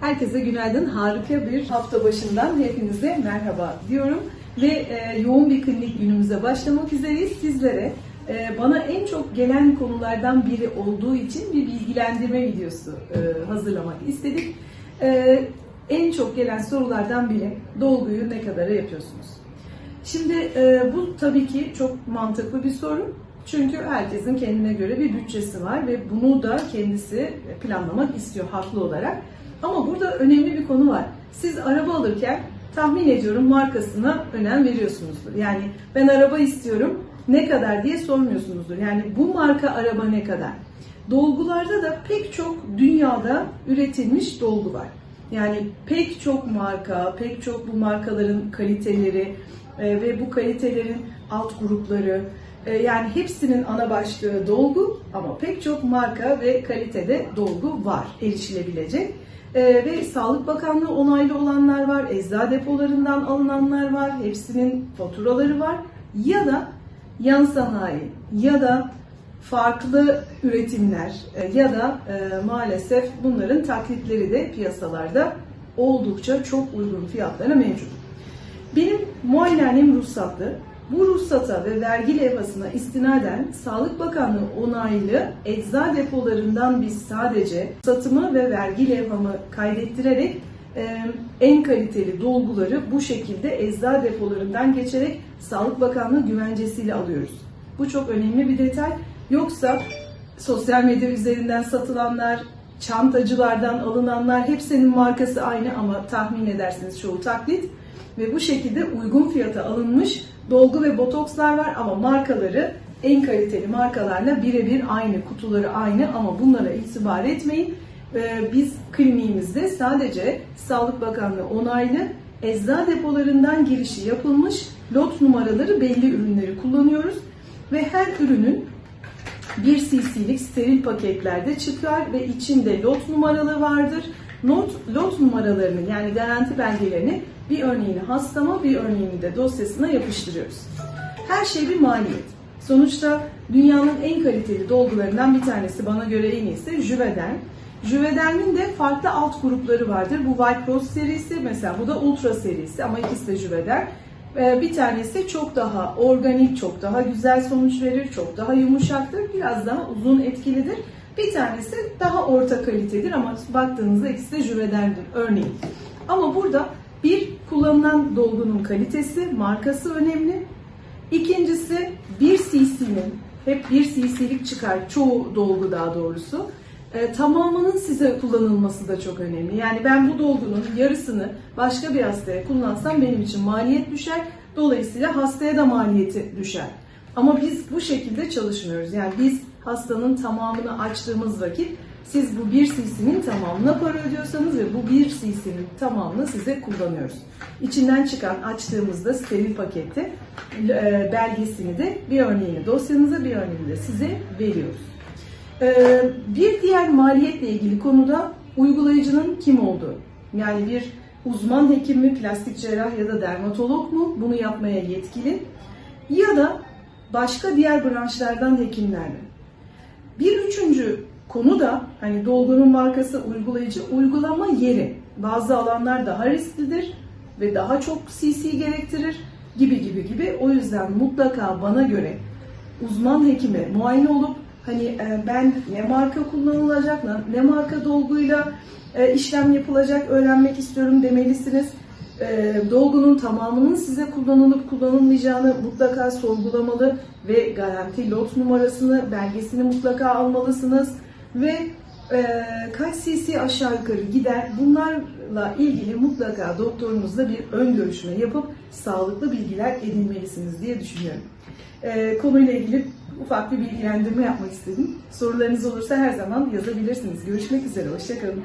Herkese günaydın. Harika bir hafta başından hepinize merhaba diyorum. Ve e, yoğun bir klinik günümüze başlamak üzereyiz. Sizlere e, bana en çok gelen konulardan biri olduğu için bir bilgilendirme videosu e, hazırlamak istedik. E, en çok gelen sorulardan biri dolguyu ne kadara yapıyorsunuz? Şimdi e, bu tabii ki çok mantıklı bir soru. Çünkü herkesin kendine göre bir bütçesi var ve bunu da kendisi planlamak istiyor haklı olarak. Ama burada önemli bir konu var. Siz araba alırken tahmin ediyorum markasına önem veriyorsunuzdur. Yani ben araba istiyorum ne kadar diye sormuyorsunuzdur. Yani bu marka araba ne kadar? Dolgularda da pek çok dünyada üretilmiş dolgu var. Yani pek çok marka, pek çok bu markaların kaliteleri e, ve bu kalitelerin alt grupları e, yani hepsinin ana başlığı dolgu ama pek çok marka ve kalitede dolgu var erişilebilecek. E, ve Sağlık Bakanlığı onaylı olanlar var, eczacı depolarından alınanlar var, hepsinin faturaları var ya da yan sanayi ya da farklı üretimler e, ya da e, maalesef bunların taklitleri de piyasalarda oldukça çok uygun fiyatlara mevcut. Benim muayenehanem ruhsatlı. Bu ruhsata ve vergi levhasına istinaden Sağlık Bakanlığı onaylı ecza depolarından biz sadece satımı ve vergi levhamı kaydettirerek en kaliteli dolguları bu şekilde ecza depolarından geçerek Sağlık Bakanlığı güvencesiyle alıyoruz. Bu çok önemli bir detay. Yoksa sosyal medya üzerinden satılanlar, çantacılardan alınanlar hepsinin markası aynı ama tahmin edersiniz çoğu taklit ve bu şekilde uygun fiyata alınmış dolgu ve botokslar var ama markaları en kaliteli markalarla birebir aynı, kutuları aynı ama bunlara itibar etmeyin. Ee, Biz kliniğimizde sadece Sağlık Bakanlığı onaylı ecza depolarından girişi yapılmış lot numaraları belli ürünleri kullanıyoruz ve her ürünün 1 cc'lik steril paketlerde çıkar ve içinde lot numaralı vardır. Not, lot numaralarını yani garanti belgelerini bir örneğini hastama bir örneğini de dosyasına yapıştırıyoruz. Her şey bir maliyet. Sonuçta dünyanın en kaliteli dolgularından bir tanesi bana göre en iyisi Juvederm. Juvederm'in de farklı alt grupları vardır. Bu White Rose serisi mesela bu da Ultra serisi ama ikisi de Juvederm. Ee, Bir tanesi çok daha organik, çok daha güzel sonuç verir, çok daha yumuşaktır, biraz daha uzun etkilidir. Bir tanesi daha orta kalitedir ama baktığınızda ikisi de jüvedendir örneğin. Ama burada bir kullanılan dolgunun kalitesi, markası önemli. İkincisi 1 cc'nin, hep 1 cc'lik çıkar çoğu dolgu daha doğrusu. E, tamamının size kullanılması da çok önemli. Yani ben bu dolgunun yarısını başka bir hastaya kullansam benim için maliyet düşer. Dolayısıyla hastaya da maliyeti düşer. Ama biz bu şekilde çalışmıyoruz. Yani biz hastanın tamamını açtığımız vakit siz bu 1 cc'nin tamamına para ödüyorsanız ve bu 1 cc'nin tamamını size kullanıyoruz. İçinden çıkan açtığımızda steril pakette e, belgesini de bir örneğini dosyanıza bir örneğini de size veriyoruz. Ee, bir diğer maliyetle ilgili konuda uygulayıcının kim olduğu. Yani bir uzman hekim mi, plastik cerrah ya da dermatolog mu bunu yapmaya yetkili ya da başka diğer branşlardan hekimler mi? Bir üçüncü konu da hani dolgunun markası uygulayıcı uygulama yeri. Bazı alanlar daha risklidir ve daha çok CC gerektirir gibi gibi gibi. O yüzden mutlaka bana göre uzman hekime muayene olup hani e, ben ne marka kullanılacak, ne marka dolguyla e, işlem yapılacak öğrenmek istiyorum demelisiniz. E, dolgunun tamamının size kullanılıp kullanılmayacağını mutlaka sorgulamalı ve garanti lot numarasını, belgesini mutlaka almalısınız ve kaç cc aşağı yukarı gider bunlarla ilgili mutlaka doktorunuzla bir ön görüşme yapıp sağlıklı bilgiler edinmelisiniz diye düşünüyorum. E, konuyla ilgili ufak bir bilgilendirme yapmak istedim. Sorularınız olursa her zaman yazabilirsiniz. Görüşmek üzere, hoşçakalın.